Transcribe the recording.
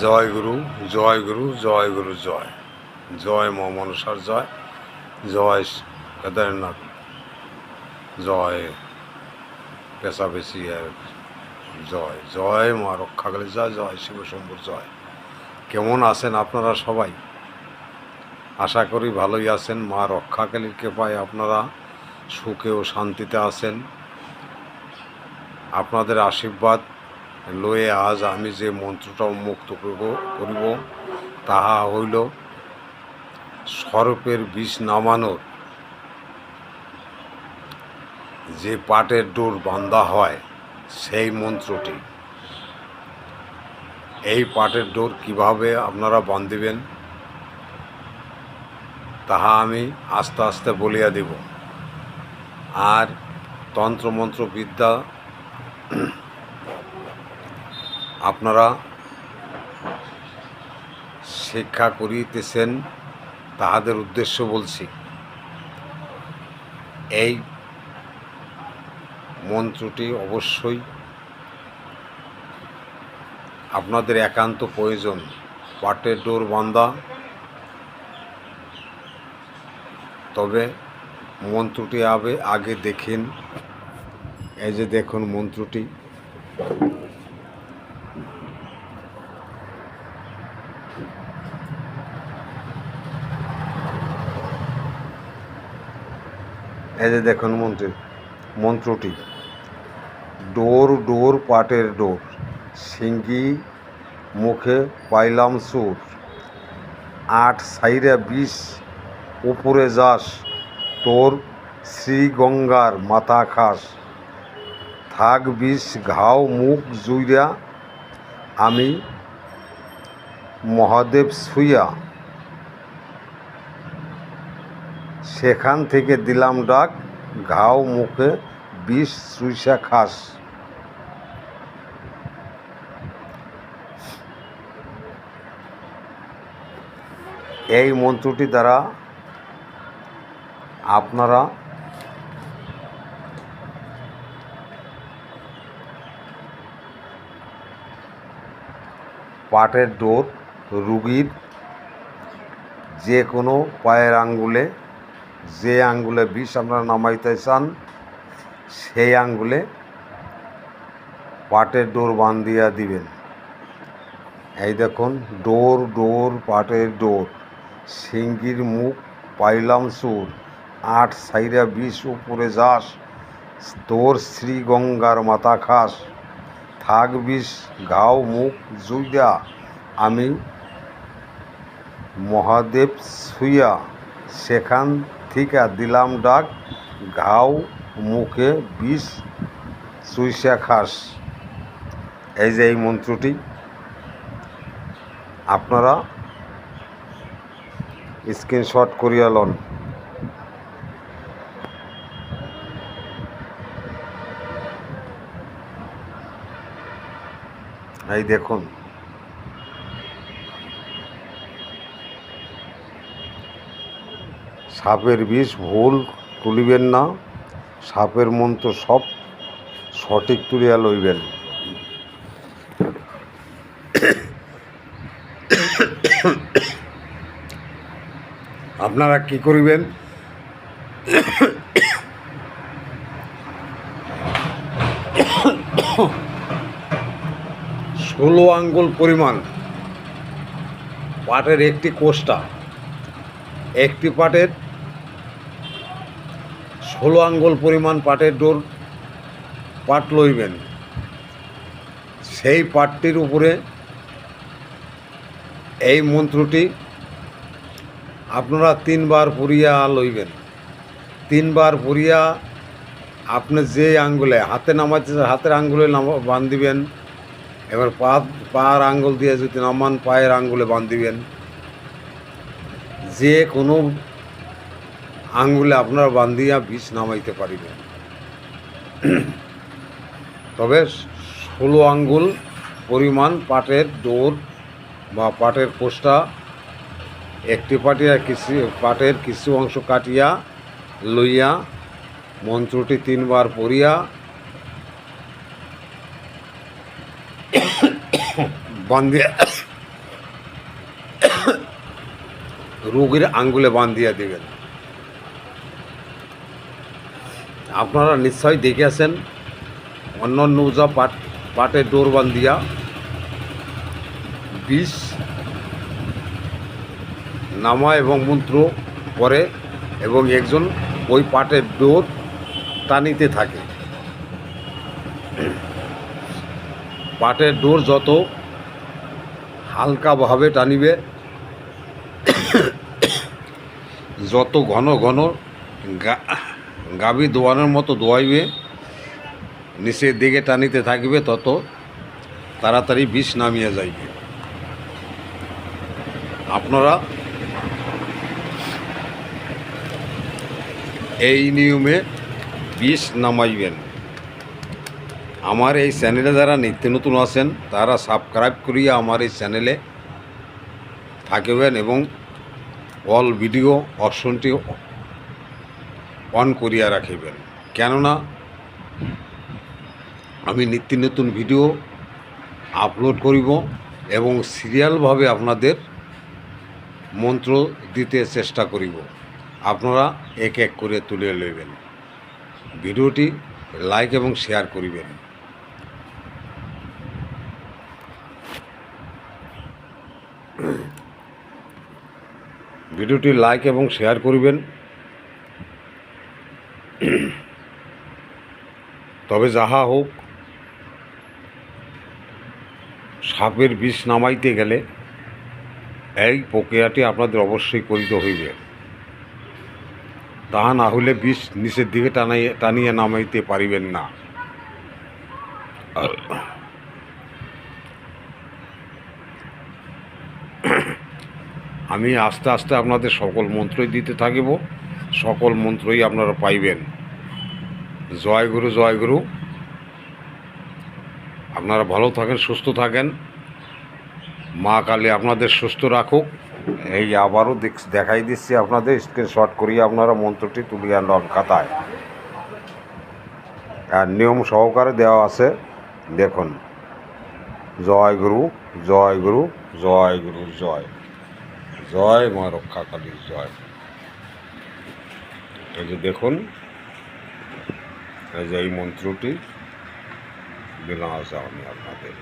জয় গুরু জয় গুরু জয় গুরু, জয়। জয় মনসার জয় জয় কেদারনাথ, জয় পেশাবেশি জয় জয় মা রক্ষাকালী জয় জয় শিব শম্ভুর জয়। কেমন আছেন আপনারা সবাই? আশা করি ভালোই আছেন। মা রক্ষাকালীর কৃপায় আপনারা সুখে ও শান্তিতে আছেন। আপনাদের আশীর্বাদ লয়ে আজ আমি যে মন্ত্রটা উন্মুক্ত করব, করিব, তাহা হইল সরপের বিষ নামানোর। যে পাটের ডোর বান্ধা হয়, সেই মন্ত্রটি। এই পাটের ডোর কীভাবে আপনারা বান্ধিবেন, তাহা আমি আস্তে আস্তে বলিয়া দিব। আর তন্ত্রমন্ত্র বিদ্যা আপনারা শিক্ষা করিতেছেন তাহাদের উদ্দেশ্য বলছি। এই মন্ত্রটি অবশ্যই আপনাদের একান্ত প্রয়োজন। পাটের ডোর বান্ধা। তবে মন্ত্রটি আবে আগে দেখেন। এই যে দেখুন মন্ত্রটি। এই যে দেখুন মন্ত্রী, মন্ত্রটি, ডোর ডোর পাটের ডোর, সিঙ্গি, মুখে পাইলাম সুর, আট সাইরা বিষ, উপরে যাস, তোর শ্রীগঙ্গার মাথা খাস, থাক বিষ, ঘাও মুখ জুইরা আমি মহাদেব সুইয়া সেখান থেকে দিলাম ডাক, ঘাও মুখে বিষ সুইসা খাস। এই মন্ত্রটি দ্বারা আপনারা পাটের ডোর রুগীর যে কোনো পায়ের আঙ্গুলে যে আঙ্গুলে বিষ আপনারা নামাইতে চান, সেই আঙ্গুলে পাটের ডোর বান্ধিয়া দিবেন। এই দেখুন, ডোর ডোর পাটের ডোর সিঙ্গির মুখ, পাইলাম সুর আট সাইরা বিষ, উপরে যাস, তোর শ্রীগঙ্গার মাথা খাস, থাক বিষ, ঘাও মুখ জুইয়া আমি মহাদেব সুইয়া সেখান থেকে দিলাম ডাক, ঘাও মুখে বিষ চুইসা খাস। এই যে এই মন্ত্রটি। আপনারা স্ক্রিনশট করিয়া লন। এই দেখুন। সাপের বিষ ভুল তুলিবেন না, সাপের মন্ত্র সব সঠিক তুলিয়া লইবেন। আপনারা কি করিবেন? ষোলো আঙ্গুল পরিমাণ পাটের একটি কোষ্টা, একটি পাটের ষোলো আঙ্গুল পরিমাণ পাটের ডোর পাট লইবেন। সেই পাটটির উপরে এই মন্ত্রটি আপনারা তিনবার পড়িয়া লইবেন। তিনবার পড়িয়া আপনি যে আঙ্গুলে, হাতে নামাতে হাতের আঙ্গুলে নামা বান্ধিবেন এবার পা পার আঙ্গুল দিয়ে যদি নামান, পায়ের আঙ্গুলে বান্ধিবেন যে কোনো আঙ্গুলে আপনারা বান্ধিয়া বিষ নামাইতে পারিবেন তবে ষোলো আঙ্গুল পরিমাণ পাটের ডোর বা পাটের কোষ্টা একটি পাটিয়া কিছু, পাটের কিছু অংশ কাটিয়া লইয়া, মন্ত্রটি তিনবার পড়িয়া, বান্ধিয়া, রোগীর আঙ্গুলে বান্ধিয়া দিবেন। আপনারা নিশ্চয়ই দেখেছেন অন্য উজা পাট, পাটে ডোর বান্ধিয়া বিষ নামা এবং মন্ত্র করে এবং একজন ওই পাটের ডোর টানিতে থাকে। পাটের ডোর যত হালকাভাবে টানিবে, যত ঘন ঘন গা- গাভী দোয়ানোর মতো দোয়াইবে নিচের দিকে টানিতে থাকবে, তত তাড়াতাড়ি বিষ নামিয়ে যাইবে। আপনারা এই নিয়মে বিষ নামাইবেন। আমার এই চ্যানেলে যারা নিত্য নতুন আছেন, তারা সাবস্ক্রাইব করিয়া আমার এই চ্যানেলে থাকবেন এবং অল ভিডিও অপশনটি অন করিয়া রাখিবেন। কেননা আমি নিত্য নতুন ভিডিও আপলোড করিব এবং সিরিয়ালভাবে আপনাদের মন্ত্র দিতে চেষ্টা করিব। আপনারা এক এক করে তুলে লইবেন ভিডিওটি লাইক এবং শেয়ার করিবেন। ভিডিওটি লাইক এবং শেয়ার করিবেন। তবে যাহা হোক, সাপের বিষ নামাইতে গেলে এই প্রক্রিয়াটি আপনাদের অবশ্যই করিতে হইবে। তাহা না হলে বিষ নিচের দিকে টানাই টানিয়ে নামাইতে পারিবেন না। আমি আস্তে আস্তে আপনাদের সকল মন্ত্রই দিতে থাকিব। সকল মন্ত্রই আপনারা পাইবেন। জয় গুরু জয় গুরু। আপনারা ভালো থাকেন, সুস্থ থাকেন। মা কালী আপনাদের সুস্থ রাখুক। এই আবারও দেখ- দেখাই দিচ্ছি আপনাদের স্ক্রিনশট করিয়ে আপনারা মন্ত্রটি তুলিয়ে আনবেন খাতায়। আর নিয়ম সহকারে দেওয়া আছে, দেখুন। জয় গুরু জয় গুরু জয় গুরু, জয়। জয় মা রক্ষা কালীর জয়। এই যে দেখুন এই যে এই মন্ত্রটি দিলাম আমি আপনাদের।